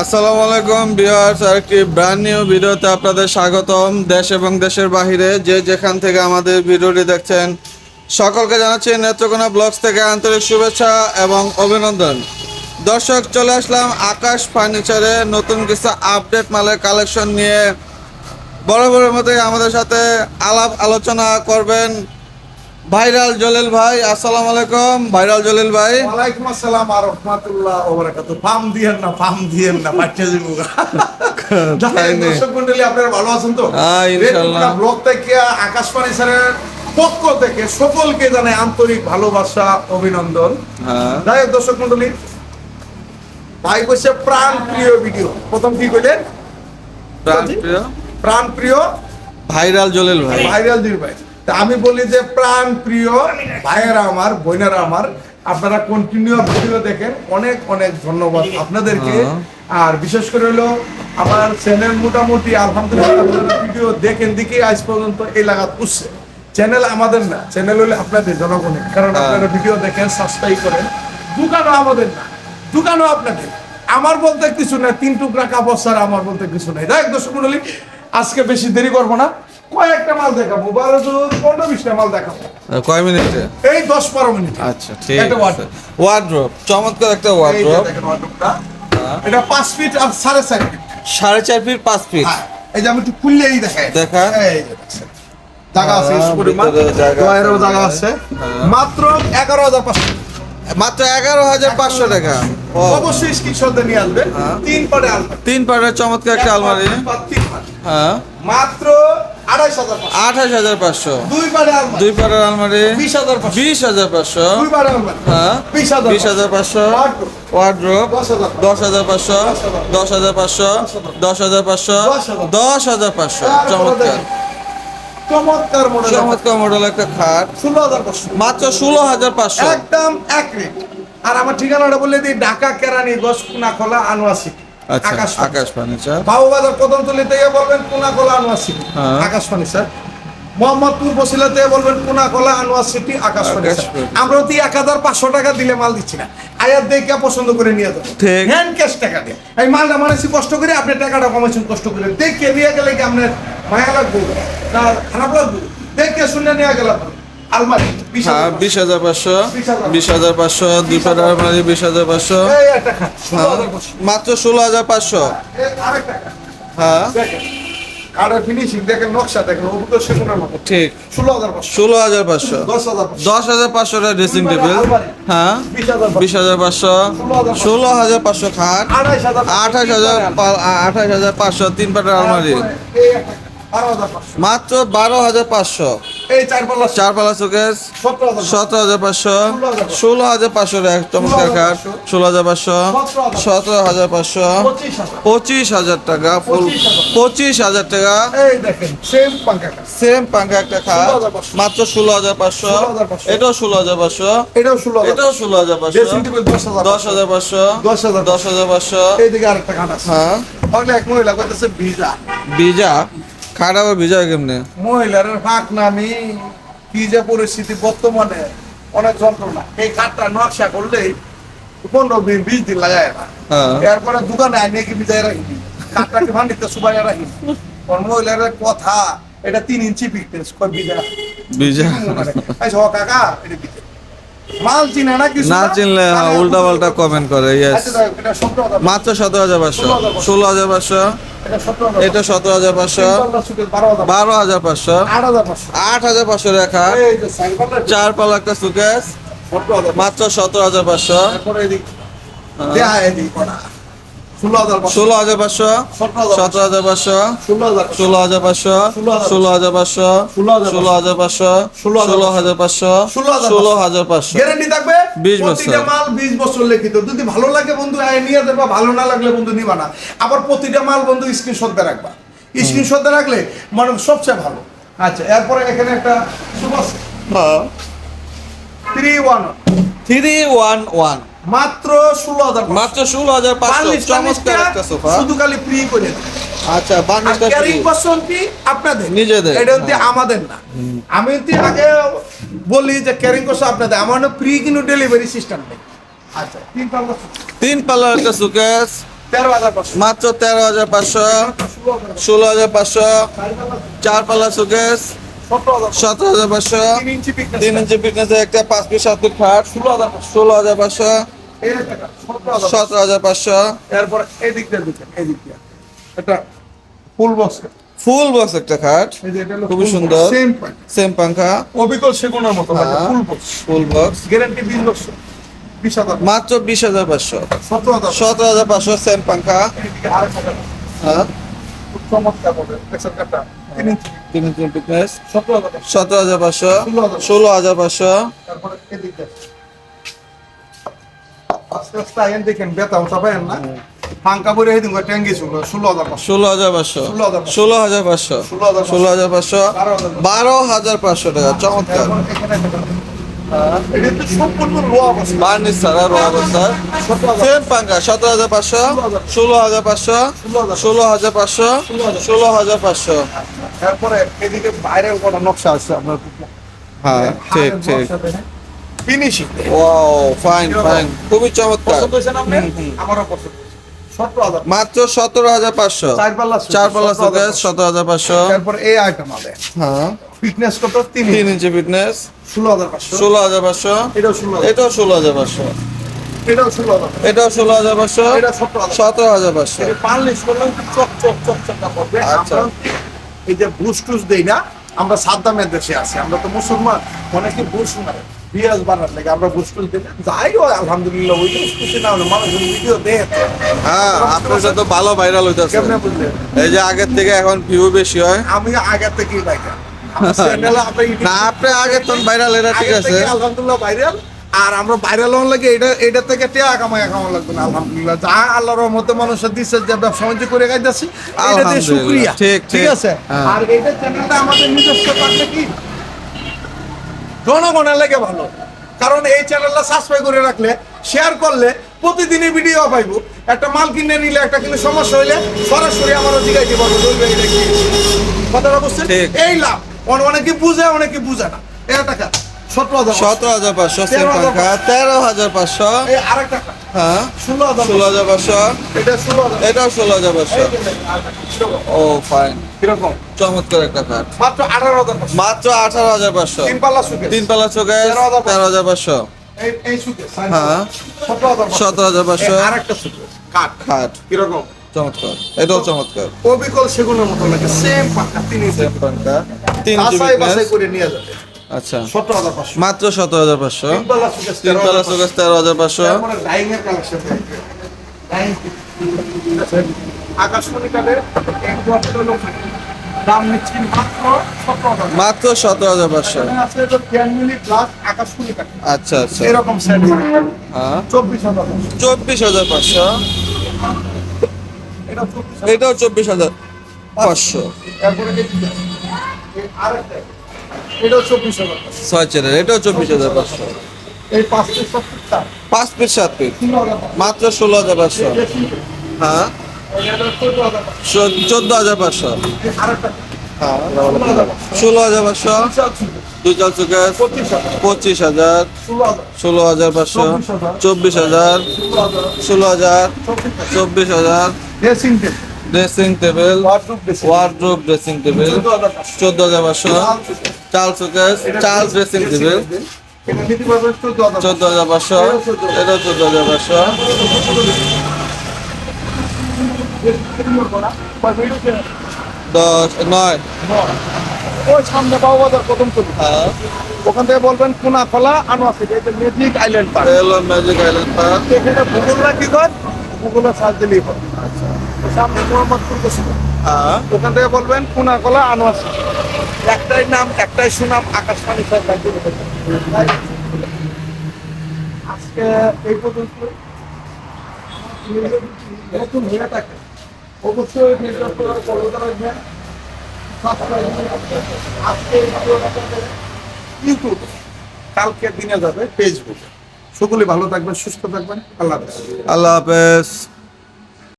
আসসালামু আলাইকুম ভিউয়ার্স, আরেকটি ব্র্যান্ড নিউ ভিডিওতে আপনাদের স্বাগতম। দেশ এবং দেশের বাহিরে যে যেখান থেকে আমাদের ভিডিওটি দেখছেন, সকলকে জানাচ্ছি নেত্রকোনা ব্লগস থেকে আন্তরিক শুভেচ্ছা এবং অভিনন্দন। দর্শক, চলে আসলাম আকাশ ফার্নিচারে নতুন কিছু আপডেট মালের কালেকশন নিয়ে। বরাবরের মতোই আমাদের সাথে আলাপ আলোচনা করবেন ভাইরাল জলেল ভাই আসসালামু আলাইকুম। ভাইরাল জলেল ভাই। ওয়ালাইকুম আসসালাম আর রহমাতুল্লাহ ওয়া বারাকাতুহু। পাম দিয়েন না পাম দিয়েন না বাচ্চা নে। দর্শক মণ্ডলী আপনারা ভালো আছেন তো? হ্যাঁ, ইনশাআল্লাহ। ব্লগ থেকে আকাশ স্যারের পক্ষ থেকে সকলকে জানাই আন্তরিক ভালোবাসা অভিনন্দন। হ্যাঁ। যাই হোক দর্শক মণ্ডলী ভাই কইছে প্রাণ প্রিয় ভিডিও। প্রথম কি কইলেন? প্রাণপ্রিয় প্রাণ প্রিয়? ভাইরাল জলেল ভাই। ভাইরাল দিল ভাই। তা আমি বলি যে প্রাণ প্রিয় ভাইয়েরা আমার বোনেরা আমার আপনারা কন্টিনিউ ভিডিও দেখেন। অনেক অনেক ধন্যবাদ আপনাদেরকে। হ্যাঁ। আর বিশেষ করে হলো আমার চ্যানেল মোটামুটি আলহামদুলিল্লাহ ভিডিও দেখেন দিকে আজ পর্যন্ত এই লাগাত উঠছে। চ্যানেল আমাদের না চ্যানেল হলে আপনাদের জনগণের। কারণ হ্যাঁ। আপনারা ভিডিও দেখেন সাবস্ক্রাইব করেন। দোকানও আমাদের না দোকানও আপনাদের। আমার বলতে কিছু নাই তিন টুকরা কাপড় ছাড়া আমার বলতে কিছু নাই। দেখ দর্শক মন্ডলী আজকে বেশি দেরি করব না। কয়েকটা মাল দেখাবো বারো দু পনেরো বিশটা মাল দেখাবো। কয় মিনিটে? এই দশ বারো মিনিট। আচ্ছা ঠিক একটা আছে। ওয়ার্ড্রপ চমৎকার একটা ওয়ার্ড্রপ এটা পাঁচ ফিট আর সাড়ে চার ফিট সাড়ে চার ফিট পাঁচ ফিট হ্যাঁ, এই যে আমি একটু খুললেই দেখাই। জায়গা আছে হ্যাঁ, জায়গা আছে। হ্যাঁ। মাত্র এগারো হাজার পাঁচশো। মাত্র এগারো হাজার পাঁচশো টাকা। অবশ্যই স্ক্রিনশট নিয়ে আসবেন হ্যাঁ। তিন আলমারি। তিন পাটের চমৎকার একটা আলমারি। হ্যাঁ। মাত্র আঠাশ হাজার পাঁচশো দুই পারে আলমারি বিশ হাজার পাঁচশো হ্যাঁ বিশ হাজার পাঁচশো ওয়ার্ড্রোপ দশ হাজার পাঁচশো দশ হাজার পাঁচশো দশ হাজার পাঁচশো দশ হাজার পাঁচশো চমৎকার চমৎকার মডেল চমৎকার মডেল একটা খাট ষোলো হাজার পাঁচশো মাত্র ষোলো হাজার পাঁচশো একদম এক রেট আর আমার ঠিকানাটা বলে দিই ঢাকা কেরানি গস কুনাখোলা আনোয়াসি আচ্ছা আকাশ আকাশ ফার্নিচার বাবু বাজার কদমতলি থেকে বলবেন কুনাখোলা আনোয়াসি হ্যাঁ। আকাশ ফার্নিচার মোহাম্মদপুর বসিলা থেকে বলবেন কুনাখোলা আনোয়ার সিটি আকাশ ফার্নিচার। আমরা অতি এক হাজার পাঁচশো টাকা দিলে মাল দিচ্ছি না। আয়ার দেখে পছন্দ করে নিয়ে যাব ঠিক। হ্যান্ড ক্যাশ টাকা দিয়ে। আমি মালটা মানেছি কষ্ট করে আপনি টাকাটা কমাইছেন কষ্ট করে। দেখে নিয়ে গেলে কি আপনার মায়া লাগবে? না খারাপ লাগবে? দেখে শুনে নিয়ে গেলাম। আলমারি। বিশ হ্যাঁ হাজার পাঁচশো বিশ হাজার পাঁচশো দুই আলমারি বিশ হাজার পাঁচশো হ্যাঁ, মাত্র ষোলো হাজার পাঁচশো হ্যাঁ ঠিক ষোলো হাজার পাঁচশো দশ হাজার ড্রেসিং টেবিল হ্যাঁ বিশ হাজার পাঁচশো ষোলো হাজার পাঁচশো খাট আঠাশ হাজার আঠাশ হাজার পাঁচশো তিন পাটের আলমারি মাত্র বারো হাজার পাঁচশো এই চার পাল্লা চার পালা শোকেস সতেরো হাজার পাঁচশো ষোলো হাজার পাঁচশো টাকা চমৎকার খাট ষোলো হাজার পাঁচশো সতেরো হাজার পাঁচশো পঁচিশ হাজার টাকা ফুল পঁচিশ হাজার টাকা সেম পাঙ্কা একটা খাট মাত্র ষোলো হাজার পাঁচশো 16,500 এটাও ষোলো হাজার পাঁচশো এটাও ষোলো এটাও ষোলো হাজার পাঁচশো দশ হাজার দশ হাজার পাঁচশো দশ হাজার দশ হাজার পাঁচশো এইদিকে আরেকটা খাট আছে হ্যাঁ এক মহিলা করতেছে ভিজা ভিজা খাট আবার ভিজা কেমনে? মহিলার ফাঁক নামি কি যে পরিস্থিতি বর্তমানে অনেক যন্ত্রণা। এই কাঠটা নকশা করলেই পনেরো দিন বিশ দিন লাগায় না। হ্যাঁ। এরপরে দোকানে আইনে কি বিজায় রাখি কাঠটাকে ভান্ডিতে সুবাই রাখি ওর মহিলার কথা এটা তিন ইঞ্চি কয় বিজা আইস হ কাকা এটা বিজা মাল চিনে না কিছু না চিনলে হ্যাঁ উল্টা পাল্টা কমেন্ট করে ইয়েস আচ্ছা হাজার মাত্র সতেরো হাজার পাঁচশো। ষোলো হাজার পাঁচশো। এটা সতেরো হাজার পাঁচশো। বারো হাজার পাঁচশো। আট হাজার পাঁচশো। রেখা। চার পালা একটা সুকেস মাত্র সতেরো হাজার পাঁচশো। ষোলো হাজার পাঁচশো। হাজার পাঁচশো সতেরো হাজার সতেরো পাঁচশো ষোলো হাজার পাঁচশো। ষোলো হাজার পাঁচশো ষোলো হাজার ষোলো হাজার পাঁচশো ষোলো হাজার পাঁচশো। ষোলো হাজার গ্যারান্টি থাকবে? 20 বছর। মাল বিশ বছর লিখিত। যদি ভালো লাগে বন্ধু নিয়ে দেবা ভালো না লাগলে বন্ধু নিবা না। আবার প্রতিটা মাল বন্ধু স্ক্রিনশট দিয়ে রাখবা। স্ক্রিনশট দিয়ে রাখলে মানে সবচেয়ে ভালো। আচ্ছা এরপরে এখানে একটা three one three one one মাত্র ষোলো হাজার মাত্র ষোলো হাজার পাঁচশো। চমৎকার একটা সোফা। শুধু খালি ফ্রি করে আচ্ছা বার্নিশটা ক্যারিং কি? আপনাদের। নিজেদের। এটা হচ্ছে আমাদের না। আমি হচ্ছে আগে বলি যে ক্যারিং করছে আপনাদের। আমার ফ্রি কিন্তু ডেলিভারি সিস্টেম নেই। আচ্ছা তিন পাল্লা তিন পাল্লার একটা সুকেস তেরো হাজার পাঁচশো। মাত্র তেরো হাজার পাঁচশো। ষোলো হাজার পাঁচশো। চার পাল্লা সুকেস সতেরো হাজার পাঁচশো। তিন ইঞ্চি ফিটনেসের একটা পাঁচ পিস সাত পিস খাট। ষোলো হাজার পাঁচশো। সতেরো হাজার পাঁচশো। এরপর এই দিক দিয়ে দিচ্ছেন এই দিক দিয়ে। এটা ফুল বক্স ফুল বক্স একটা খাট। এই যে এটা হলো খুবই সুন্দর। সেম সেম পাঙ্খা অবিকল সেগুনের মতো হ্যাঁ। Full box full box guarantee বছর মাত্র বিশ হাজার পাঁচশো। সতেরো হাজার। পাঁচশো সেম পাঙ্খা হ্যাঁ। সতেরো হাজার পাঁচশো। ষোলো হাজার। পাঁচশো। আস্তে আস্তে আইন দেখেন বেতা ওটা পাইন না। ফাঙ্কা পরে এই দিন ট্যাঙ্গি ছিল ষোলো হাজার পাঁচশো। ষোলো হাজার পাঁচশো। ষোলো হাজার পাঁচশো। ষোলো হাজার পাঁচশো। বারো হাজার পাঁচশো। টাকা চমৎকার। তারপর এখানে একটা এটা তো সম্পূর্ণ লো অবস্থা। বার্নিশ ছাড়া রো অবস্থা। সতেরো হাজার। পাঁচশো ষোলো হাজার। পাঁচশো ষোলো হাজার। পাঁচশো ষোলো হাজার। পাঁচশো। তারপরে এদিকে বাইরের নকশা আছে আপনার। হ্যাঁ ঠিক ঠিক। ফিনিশিং ওয়াও ফাইন ফাইন খুবই চমৎকার পছন্দ হয়েছে না। আমারও পছন্দ সতেরো মাত্র সতেরো হাজার পাঁচশো চার পাল্লা পাল্লা সতেরো হাজার পাঁচশো তারপরে এই আইটেম আছে হ্যাঁ ফিটনেস কত তিন ইঞ্চি ফিটনেস ষোলো হাজার পাঁচশো ষোলো হাজার পাঁচশো এটাও ষোলো হাজার পাঁচশো এটাও ষোলো হাজার পাঁচশো এটা সতেরো হাজার পাঁচশো এটা পারলিশ করলে চক চক চক চকটা করবে আচ্ছা। আমরা এই যে বুস টুস দেই না আমরা সাদ্দামের দেশে আছি আমরা তো মুসলমান অনেকে বুস মারে বিয়াজ বানার লাগে আমরা দিই না। যাই আলহামদুলিল্লাহ ওই টুসে না হলে মানুষ ভিডিও দেয় হ্যাঁ আপনার সাথে ভালো ভাইরাল হইতেছে। কেমনে বুঝলেন এই যে আগের থেকে এখন ভিউ বেশি হয়। আমি আগে থেকেই বাইকার আমার চ্যানেলে আমরা না আপনি আগের তো ভাইরাল এটা ঠিক আছে। থেকে আলহামদুলিল্লাহ ভাইরাল আর আমরা ভাইরাল হওয়ার লাগে এটা এটা থেকে টিয়া কামাই লাগবে না আলহামদুলিল্লাহ। যা আল্লাহর রহমতে মানুষের দিচ্ছে যে ব্যবসা বাণিজ্য করে খাইতেছি এটা দিয়ে। শুকরিয়া। ঠিক, ঠিক। আছে? হ্যাঁ। আর এটা চ্যানেলটা আমাদের নিজস্ব থাকলে কি? জনগণের লেগে ভালো। কারণ এই চ্যানেলটা সাবস্ক্রাইব করে রাখলে শেয়ার করলে প্রতিদিনই ভিডিও পাইব। একটা মাল কিনে নিলে একটা কিন্তু সমস্যা হইলে সরাসরি আমার দিকে পারব বলবে কথাটা বুঝছেন। এই লাভ। অনে- অনেকে বুঝে অনেকে বুঝে না। এটা টাকা। সতেরো হাজার পাঁচশো সেম তেরো তেরো হাজার পাঁচশো এই আরেক টাকা হ্যাঁ ষোলো হাজার পাঁচশো এটা ষোলো হাজার এটাও ষোলো হাজার পাঁচশো এই যে দেখেন, আর কীরকম? ও ফাইন কীরকম চমৎকার একটা কাঠ মাত্র আঠারো হাজার মাত্র আঠারো হাজার পাঁচশো তিন চোখে তেরো হাজার পাঁচশো হ্যাঁ। সতেরো হাজার পাঁচশো। কাঠ খাট কীরকম চমৎকার এটাও চমৎকার অবিকল সেগুনের মতো লাগে সেম তিন ইঞ্চি তিন করে নিয়ে যাবে আচ্ছা। সতেরো হাজার পাঁচশো। মাত্র সতেরো হাজার পাঁচশো। তিন পাল্লা সুখে তিন পাল্লা চোখে তেরো হাজার পাঁচশো। মাত্র সতেরো হাজার। পাঁচশো। আচ্ছা আচ্ছা। এরকম হ্যাঁ। চব্বিশ হাজার পাঁচশো। এটাও চব্বিশ হাজার। পাঁচশো। এটাও চব্বিশ হাজার ছয় চেনের এটাও চব্বিশ হাজার পাঁচশো। এই সত্তরটা পাঁচ পিস সাত পিস। মাত্র ষোলো হাজার পাঁচশো। হ্যাঁ? চোদ্দ হাজার পাঁচশো। হ্যাঁ ষোলো হাজার পাঁচশো। ষোলো হাজার পাঁচশো। দুই চার চুকের পঁচিশ হাজার। ষোলো হাজার। পাঁচশো। চব্বিশ হাজার। ষোলো হাজার। চব্বিশ হাজার। Dressing table wardrobe dressing table চোদ্দ হাজার পাঁচশো। চাল সুকেস চাল ড্রেসিং টেবিল এটা চোদ্দ হাজার পাঁচশো। এটাও চোদ্দ হাজার পাঁচশো। দশ নয়। ওই সামনে বাবুবাজার প্রথম চলি হ্যাঁ। ওখান থেকে বলবেন কোনা খোলা আনোয়ার সিটি। এটা magic island park magic island park এখানে ভূগোলরা কি কর? ভূগোলের সাহায্য দিলেই হবে মোহাম্মদপুর হ্যাঁ। ওখান থেকে বলবেন কোনা খোলা আনোয়ার একটাই নাম একটাই সুনাম আকাশবাণী আজকে এই পর্যন্ত নতুন হয়ে থাকে। অবশ্যই করার রাখবেন। আজকে ইউটিউব কালকে দিনে যাবে ফেসবুক সকলে ভালো থাকবেন সুস্থ থাকবেন। আল্লাহ হাফেজ। আল্লাহ হাফেজ।